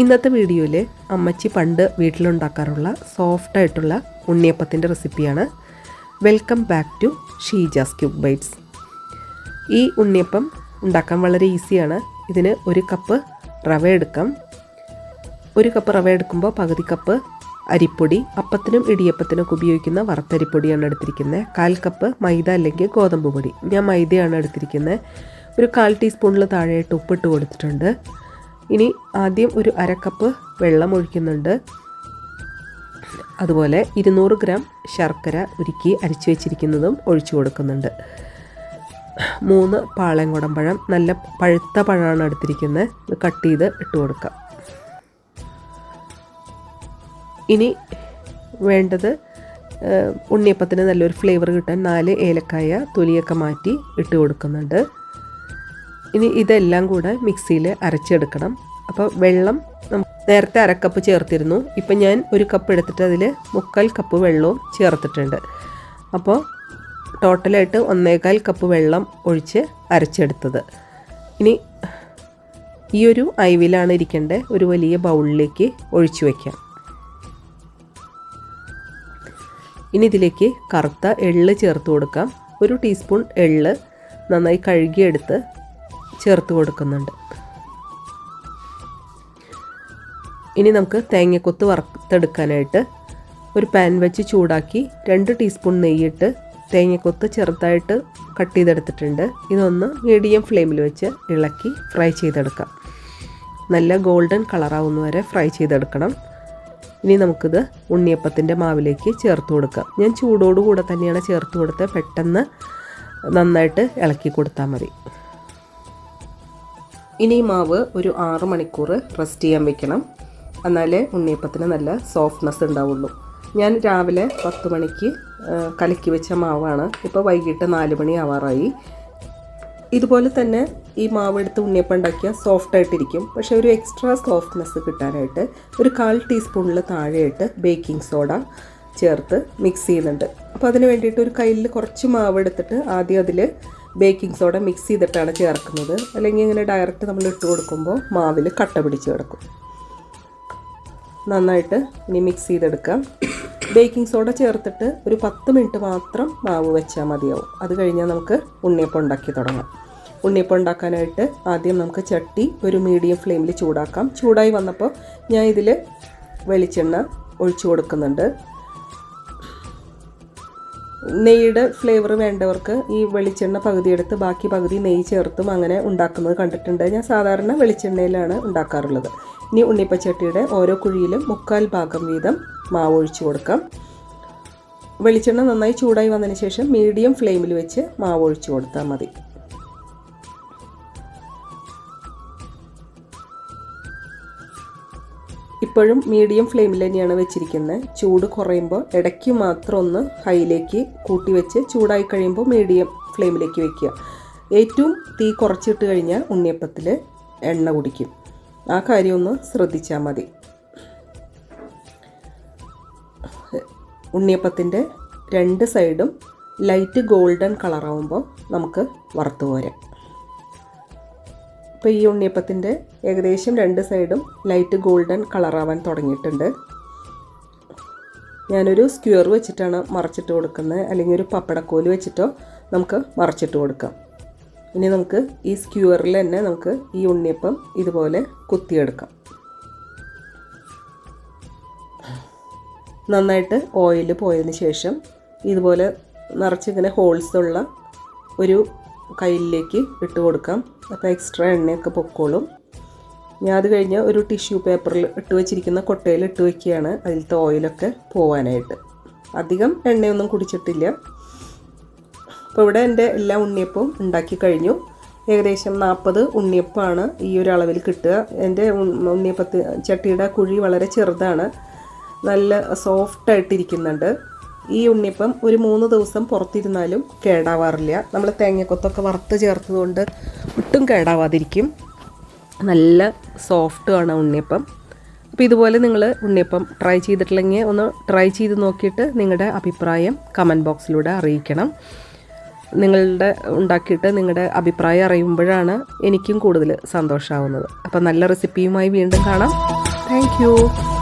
ഇന്നത്തെ വീഡിയോയിൽ അമ്മച്ചി പണ്ട് വീട്ടിലുണ്ടാക്കാറുള്ള സോഫ്റ്റായിട്ടുള്ള ഉണ്ണിയപ്പത്തിന്റെ റെസിപ്പിയാണ് welcome back to Sheeja's cube bites ഈ ഉണ്ണിയപ്പം ഉണ്ടാക്കാൻ വളരെ ഈസിയാണ് ഇതിന് ഒരു കപ്പ് റവ എടുക്കാം. ഒരു കപ്പ് റവ എടുക്കുമ്പോൾ പകുതി കപ്പ് അരിപ്പൊടി അപ്പത്തിനും ഇടിയപ്പത്തിനൊക്കെ ഉപയോഗിക്കുന്ന വറുത്തരിപ്പൊടിയാണ് എടുത്തിരിക്കുന്നത്. കാൽ കപ്പ് മൈദ അല്ലെങ്കിൽ ഗോതമ്പ് പൊടി. ഞാൻ മൈദയാണ് എടുത്തിരിക്കുന്നത്. ഒരു കാൽ ടീസ്പൂണിൽ താഴെയായിട്ട് ഉപ്പിട്ട് കൊടുത്തിട്ടുണ്ട്. ഇനി ആദ്യം ഒരു അരക്കപ്പ് കപ്പ് വെള്ളം ഒഴിക്കുന്നുണ്ട്. അതുപോലെ ഇരുന്നൂറ് ഗ്രാം ശർക്കര ഉരുക്കി അരിച്ചു വെച്ചിരിക്കുന്നതും ഒഴിച്ചു കൊടുക്കുന്നുണ്ട്. മൂന്ന് പാളയംകുടം പഴം നല്ല പഴുത്ത പഴമാണ് എടുത്തിരിക്കുന്നത് കട്ട് ചെയ്ത് ഇട്ട് കൊടുക്കാം. ഇനി വേണ്ടത് ഉണ്ണിയപ്പത്തിന് നല്ലൊരു ഫ്ലേവർ കിട്ടാൻ നാല് ഏലക്കായ തൊലിയൊക്കെ മാറ്റി ഇട്ട് കൊടുക്കുന്നുണ്ട്. ഇനി ഇതെല്ലാം കൂടെ മിക്സിയിൽ അരച്ചെടുക്കണം. അപ്പോൾ വെള്ളം നേരത്തെ അരക്കപ്പ് ചേർത്തിരുന്നു. ഇപ്പം ഞാൻ ഒരു കപ്പ് എടുത്തിട്ട് അതിൽ മുക്കാൽ കപ്പ് വെള്ളവും ചേർത്തിട്ടുണ്ട്. അപ്പോൾ ടോട്ടലായിട്ട് ഒന്നേകാൽ കപ്പ് വെള്ളം ഒഴിച്ച് അരച്ചെടുത്തത്. ഇനി ഈ ഒരു അയവിലാണ് ഇരിക്കേണ്ടത്. ഒരു വലിയ ബൗളിലേക്ക് ഒഴിച്ചു വയ്ക്കാം. ഇനി ഇതിലേക്ക് കറുത്ത എള്ള് ചേർത്ത് കൊടുക്കാം. ഒരു ടീസ്പൂൺ എള്ള് നന്നായി കഴുകിയെടുത്ത് ചേർത്ത് കൊടുക്കുന്നുണ്ട്. ഇനി നമുക്ക് തേങ്ങക്കൊത്ത് വറുത്തെടുക്കാനായിട്ട് ഒരു പാൻ വെച്ച് ചൂടാക്കി രണ്ട് ടീസ്പൂൺ നെയ്യിട്ട് തേങ്ങക്കൊത്ത് ചെറുതായിട്ട് കട്ട് ചെയ്തെടുത്തിട്ടുണ്ട്. ഇതൊന്ന് മീഡിയം ഫ്ലെയിമിൽ വെച്ച് ഇളക്കി ഫ്രൈ ചെയ്തെടുക്കാം. നല്ല ഗോൾഡൻ കളറാവുന്ന വരെ ഫ്രൈ ചെയ്തെടുക്കണം. ഇനി നമുക്കിത് ഉണ്ണിയപ്പത്തിന്റെ മാവിലേക്ക് ചേർത്ത് കൊടുക്കാം. ഞാൻ ചൂടോടുകൂടെ തന്നെയാണ് ചേർത്ത് കൊടുത്ത് പെട്ടെന്ന് നന്നായിട്ട് ഇളക്കി കൊടുത്താൽ മതി. ഇനി മാവ് ഒരു ആറ് മണിക്കൂർ റെസ്റ്റ് ചെയ്യാൻ വെക്കണം. എന്നാലേ ഉണ്ണിയപ്പത്തിന് നല്ല സോഫ്റ്റ്നെസ് ഉണ്ടാവുള്ളൂ. ഞാൻ രാവിലെ പത്ത് മണിക്ക് കലക്കി വെച്ച മാവാണ്. ഇപ്പോൾ വൈകിട്ട് നാല് മണി ആവാറായി. ഇതുപോലെ തന്നെ ഈ മാവ് എടുത്ത് ഉണ്ണിയപ്പം ഉണ്ടാക്കിയാൽ സോഫ്റ്റ് ആയിട്ടിരിക്കും. പക്ഷേ ഒരു എക്സ്ട്രാ സോഫ്റ്റ്നെസ് കിട്ടാനായിട്ട് ഒരു കാൽ ടീസ്പൂണിൽ താഴെയായിട്ട് ബേക്കിംഗ് സോഡ ചേർത്ത് മിക്സ് ചെയ്യുന്നുണ്ട്. അപ്പോൾ അതിന് വേണ്ടിയിട്ട് ഒരു കയ്യിൽ കുറച്ച് മാവ് എടുത്തിട്ട് ആദ്യം അതിൽ ബേക്കിംഗ് സോഡ മിക്സ് ചെയ്തിട്ടാണ് ചേർക്കുന്നത്. അല്ലെങ്കിൽ ഇങ്ങനെ ഡയറക്റ്റ് നമ്മൾ ഇട്ട് കൊടുക്കുമ്പോൾ മാവിൽ കട്ട പിടിച്ച് കിടക്കും. നന്നായിട്ട് ഇനി മിക്സ് ചെയ്തെടുക്കാം. ബേക്കിംഗ് സോഡ ചേർത്തിട്ട് ഒരു പത്ത് മിനിറ്റ് മാത്രം മാവ് വെച്ചാൽ മതിയാവും. അത് കഴിഞ്ഞാൽ നമുക്ക് ഉണ്ണിയപ്പം ഉണ്ടാക്കി തുടങ്ങാം. ഉണ്ണിയപ്പം ഉണ്ടാക്കാനായിട്ട് ആദ്യം നമുക്ക് ചട്ടി ഒരു മീഡിയം ഫ്ലെയിമിൽ ചൂടാക്കാം. ചൂടായി വന്നപ്പോൾ ഞാൻ ഇതിൽ വെളിച്ചെണ്ണ ഒഴിച്ചു കൊടുക്കുന്നുണ്ട്. നെയ്യുടെ ഫ്ലേവർ വേണ്ടവർക്ക് ഈ വെളിച്ചെണ്ണ പകുതി എടുത്ത് ബാക്കി പകുതി നെയ്യ് ചേർത്തും അങ്ങനെ ഉണ്ടാക്കുന്നത് കണ്ടിട്ടുണ്ട്. ഞാൻ സാധാരണ വെളിച്ചെണ്ണയിലാണ് ഉണ്ടാക്കാറുള്ളത്. ഇനി ഉണ്ണിപ്പച്ചട്ടിയുടെ ഓരോ കുഴിയിലും മുക്കാൽ ഭാഗം വീതം മാവ് ഒഴിച്ചു കൊടുക്കാം. വെളിച്ചെണ്ണ നന്നായി ചൂടായി വന്നതിന് ശേഷം മീഡിയം ഫ്ലെയിമിൽ വെച്ച് മാവ് ഒഴിച്ചു കൊടുത്താൽ മതി. ഇപ്പോഴും മീഡിയം ഫ്ലെയിമിൽ തന്നെയാണ് വെച്ചിരിക്കുന്നത് ചൂട് കുറയുമ്പോൾ ഇടയ്ക്ക് മാത്രം ഒന്ന് ഹൈയിലേക്ക് കൂട്ടി വെച്ച് ചൂടായി കഴിയുമ്പോൾ മീഡിയം ഫ്ലെയിമിലേക്ക് വെക്കുക. ഏറ്റവും തീ കുറച്ചിട്ട് കഴിഞ്ഞാൽ ഉണ്ണിയപ്പത്തിൽ എണ്ണ കുടിക്കും. ആ കാര്യം ഒന്ന് ശ്രദ്ധിച്ചാൽ മതി. ഉണ്ണിയപ്പത്തിന്റെ രണ്ട് സൈഡും ലൈറ്റ് ഗോൾഡൻ കളറാവുമ്പോൾ നമുക്ക് വറുത്ത് പോരാം ഇപ്പോൾ ഈ ഉണ്ണിയപ്പത്തിന്റെ ഏകദേശം രണ്ട് സൈഡും ലൈറ്റ് ഗോൾഡൻ കളറാവാൻ തുടങ്ങിയിട്ടുണ്ട്. ഞാനൊരു സ്ക്യൂർ വെച്ചിട്ടാണ് മറച്ചിട്ട് കൊടുക്കുന്നത്. അല്ലെങ്കിൽ ഒരു പപ്പടക്കോൽ വെച്ചിട്ടോ നമുക്ക് മറച്ചിട്ട് കൊടുക്കാം. ഇനി നമുക്ക് ഈ സ്ക്യൂറിൽ തന്നെ നമുക്ക് ഈ ഉണ്ണിയപ്പം ഇതുപോലെ കുത്തിയെടുക്കാം. നന്നായിട്ട് ഓയിൽ പോയതിന് ശേഷം ഇതുപോലെ നിറച്ചിങ്ങനെ ഹോൾസ് ഉള്ള ഒരു കയ്യിലേക്ക് ഇട്ട് കൊടുക്കാം. അപ്പോൾ എക്സ്ട്രാ എണ്ണയൊക്കെ പൊക്കോളും. ഞാൻ അത് കഴിഞ്ഞ് ഒരു ടിഷ്യൂ പേപ്പറിൽ ഇട്ട് വെച്ചിരിക്കുന്ന കൊട്ടയിൽ ഇട്ട് വയ്ക്കുകയാണ് അതിലത്തെ ഓയിലൊക്കെ പോവാനായിട്ട്. അധികം എണ്ണയൊന്നും കുടിച്ചിട്ടില്ല. അപ്പോൾ ഇവിടെ എന്റെ എല്ലാ ഉണ്ണിയപ്പവും ഉണ്ടാക്കി കഴിഞ്ഞു. ഏകദേശം നാൽപ്പത് ഉണ്ണിയപ്പമാണ് ഈ ഒരു അളവിൽ കിട്ടുക. എന്റെ ഉണ്ണിയപ്പത്തി ചട്ടിയുടെ കുഴി വളരെ ചെറുതാണ്. നല്ല സോഫ്റ്റ് ആയിട്ടിരിക്കുന്നുണ്ട്. ഈ ഉണ്ണിയപ്പം ഒരു മൂന്ന് ദിവസം പുറത്തിരുന്നാലും കേടാവാറില്ല. നമ്മൾ തേങ്ങക്കൊത്തൊക്കെ വറുത്ത് ചേർത്തതുകൊണ്ട് ഒട്ടും കേടാവാതിരിക്കും. നല്ല സോഫ്റ്റ് ആണ് ഉണ്ണിയപ്പം. അപ്പോൾ ഇതുപോലെ നിങ്ങൾ ഉണ്ണിയപ്പം ട്രൈ ചെയ്തിട്ടില്ലെങ്കിൽ ഒന്ന് ട്രൈ ചെയ്ത് നോക്കിയിട്ട് നിങ്ങളുടെ അഭിപ്രായം കമന്റ് ബോക്സിലൂടെ അറിയിക്കണം. നിങ്ങളുടെ ഉണ്ടാക്കിയിട്ട് നിങ്ങളുടെ അഭിപ്രായം അറിയുമ്പോഴാണ് എനിക്കും കൂടുതൽ സന്തോഷമാവുന്നത് അപ്പം നല്ല റെസിപ്പിയുമായി വീണ്ടും കാണാം. താങ്ക്